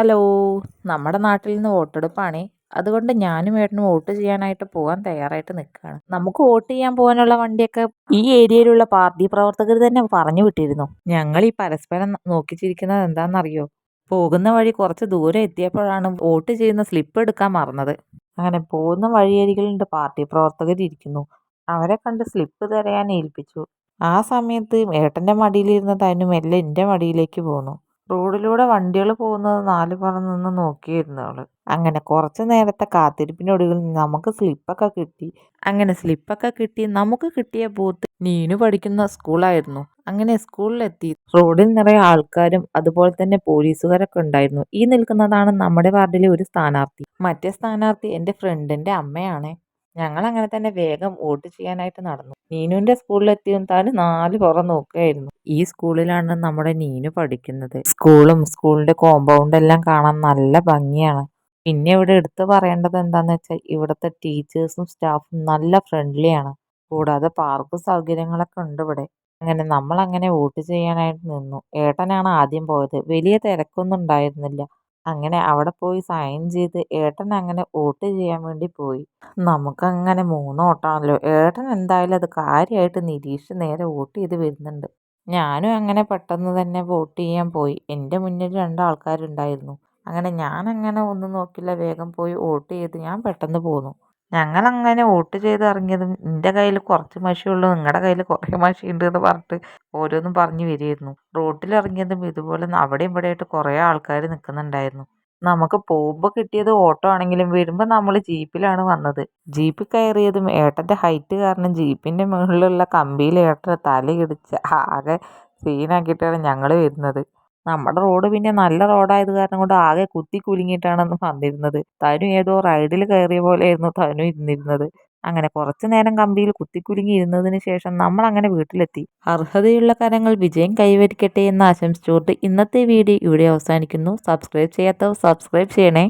Hello നമ്മുടെ നാട്ടിൽ നിന്ന് വോട്ടെടുപ്പാണേ. അതുകൊണ്ട് ഞാനും ഏട്ടനും വോട്ട് ചെയ്യാനായിട്ട് പോകാൻ തയ്യാറായിട്ട് നിൽക്കുകയാണ് നമുക്ക് വോട്ട് ചെയ്യാൻ പോകാനുള്ള വണ്ടിയൊക്കെ ഈ ഏരിയയിലുള്ള പാർട്ടി പ്രവർത്തകർ തന്നെ പറഞ്ഞു വിട്ടിരുന്നു. ഞങ്ങൾ ഈ പരസ്പരം നോക്കിച്ചിരിക്കുന്നത് എന്താണെന്നറിയോ? പോകുന്ന വഴി കുറച്ച് ദൂരെ എത്തിയപ്പോഴാണ് വോട്ട് ചെയ്യുന്ന സ്ലിപ്പ് എടുക്കാൻ മറന്നത്. അങ്ങനെ പോകുന്ന വഴിയരികിലുണ്ട് പാർട്ടി പ്രവർത്തകർ ഇരിക്കുന്നു. അവരെ കണ്ട് സ്ലിപ്പ് തരയാൻ ഏൽപ്പിച്ചു. ആ സമയത്ത് ഏട്ടന്റെ മടിയിലിരുന്ന തന്നെ മെല്ലെ എന്റെ മടിയിലേക്ക് പോന്നു. റോഡിലൂടെ വണ്ടികൾ പോകുന്നത് നാല് പുറം നിന്ന് നോക്കിയിരുന്നു അവൾ. അങ്ങനെ കുറച്ച് നേരത്തെ കാത്തിരിപ്പിനൊടുവിൽ നമുക്ക് സ്ലിപ്പൊക്കെ കിട്ടി. അങ്ങനെ സ്ലിപ്പൊക്കെ കിട്ടി. നമുക്ക് കിട്ടിയ ബൂത്ത് നീനു പഠിക്കുന്ന സ്കൂളായിരുന്നു അങ്ങനെ സ്കൂളിലെത്തി റോഡിൽ നിറയെ ആൾക്കാരും അതുപോലെ തന്നെ പോലീസുകാരൊക്കെ ഉണ്ടായിരുന്നു. ഈ നിൽക്കുന്നതാണ് നമ്മുടെ വാർഡിലെ ഒരു സ്ഥാനാർത്ഥി. മറ്റേ സ്ഥാനാർത്ഥി എന്റെ ഫ്രണ്ടിന്റെ അമ്മയാണ്. ഞങ്ങൾ അങ്ങനെ തന്നെ വേഗം വോട്ട് ചെയ്യാനായിട്ട് നടന്നു. നീനുവിന്റെ സ്കൂളിലെത്തിയും താൻ നാല് പുറം നോക്കുകയായിരുന്നു ഈ സ്കൂളിലാണ് നമ്മുടെ നീനു പഠിക്കുന്നത്. സ്കൂളും സ്കൂളിന്റെ കോമ്പൗണ്ട് എല്ലാം കാണാൻ നല്ല ഭംഗിയാണ്. പിന്നെ ഇവിടെ എടുത്തു പറയേണ്ടത് എന്താണെന്ന് വെച്ചാൽ ഇവിടുത്തെ ടീച്ചേഴ്സും സ്റ്റാഫും നല്ല ഫ്രണ്ട്ലിയാണ്. കൂടാതെ പാർക്ക് സൗകര്യങ്ങളൊക്കെ ഉണ്ട് ഇവിടെ. അങ്ങനെ നമ്മൾ അങ്ങനെ വോട്ട് ചെയ്യാനായിട്ട് നിന്നു. ഏട്ടനാണ് ആദ്യം പോയത്. വലിയ തിരക്കൊന്നും ഉണ്ടായിരുന്നില്ല. അങ്ങനെ അവിടെ പോയി സൈൻ ചെയ്ത് ഏട്ടൻ അങ്ങനെ വോട്ട് ചെയ്യാൻ വേണ്ടി പോയി. നമുക്കങ്ങനെ മൂന്ന് ഓട്ടാണല്ലോ ഏട്ടൻ എന്തായാലും അത് കാര്യമായിട്ട് നിരീക്ഷിച്ച് നേരെ വോട്ട് ചെയ്ത് വരുന്നുണ്ട്. ഞാനും അങ്ങനെ പെട്ടെന്ന് തന്നെ വോട്ട് ചെയ്യാൻ പോയി. എന്റെ മുന്നിൽ രണ്ടാൾക്കാരുണ്ടായിരുന്നു അങ്ങനെ ഞാൻ അങ്ങനെ ഒന്നും നോക്കില്ല. വേഗം പോയി വോട്ട് ചെയ്ത് ഞാൻ പെട്ടെന്ന് പോന്നു. ഞങ്ങളങ്ങനെ വോട്ട് ചെയ്ത് ഇറങ്ങിയതും എന്റെ കയ്യിൽ കുറച്ച് മഷിയുള്ളൂ നിങ്ങളുടെ കയ്യിൽ കുറേ ഉണ്ട് എന്ന് പറഞ്ഞിട്ട് ഓരോന്നും പറഞ്ഞു വരികയായിരുന്നു. റോട്ടിലിറങ്ങിയതും ഇതുപോലെ അവിടെ ഇവിടെ ആയിട്ട് കുറേ ആൾക്കാർ നിൽക്കുന്നുണ്ടായിരുന്നു. നമുക്ക് പോകുമ്പോൾ കിട്ടിയത് ഓട്ടോ ആണെങ്കിലും വരുമ്പോൾ നമ്മൾ ജീപ്പിലാണ് വന്നത്. ജീപ്പിൽ കയറിയതും ഏട്ടന്റെ ഹൈറ്റ് കാരണം ജീപ്പിന്റെ മുകളിലുള്ള കമ്പിയിൽ ഏട്ടന്റെ തലയിടിച്ച് ആകെ സീനാക്കിയിട്ടാണ് ഞങ്ങൾ വരുന്നത്. നമ്മുടെ റോഡ് പിന്നെ നല്ല റോഡായത് കാരണം കൊണ്ട് ആകെ കുത്തി കുലുങ്ങിയിട്ടാണ് അന്ന് വന്നിരുന്നത്. തനു ഏതോ റൈഡിൽ കയറിയ പോലെയായിരുന്നു തനു ഇരുന്നിരുന്നത്. അങ്ങനെ കുറച്ചു നേരം കമ്പിയിൽ കുത്തിക്കുലുങ്ങി ഇരുന്നതിന് ശേഷം നമ്മൾ അങ്ങനെ വീട്ടിലെത്തി. അർഹതയുള്ള കരങ്ങൾ വിജയം കൈവരിക്കട്ടെ എന്ന് ആശംസിച്ചുകൊണ്ട് ഇന്നത്തെ വീഡിയോ ഇവിടെ അവസാനിക്കുന്നു. സബ്സ്ക്രൈബ് ചെയ്യാത്തവർ സബ്സ്ക്രൈബ് ചെയ്യണേ.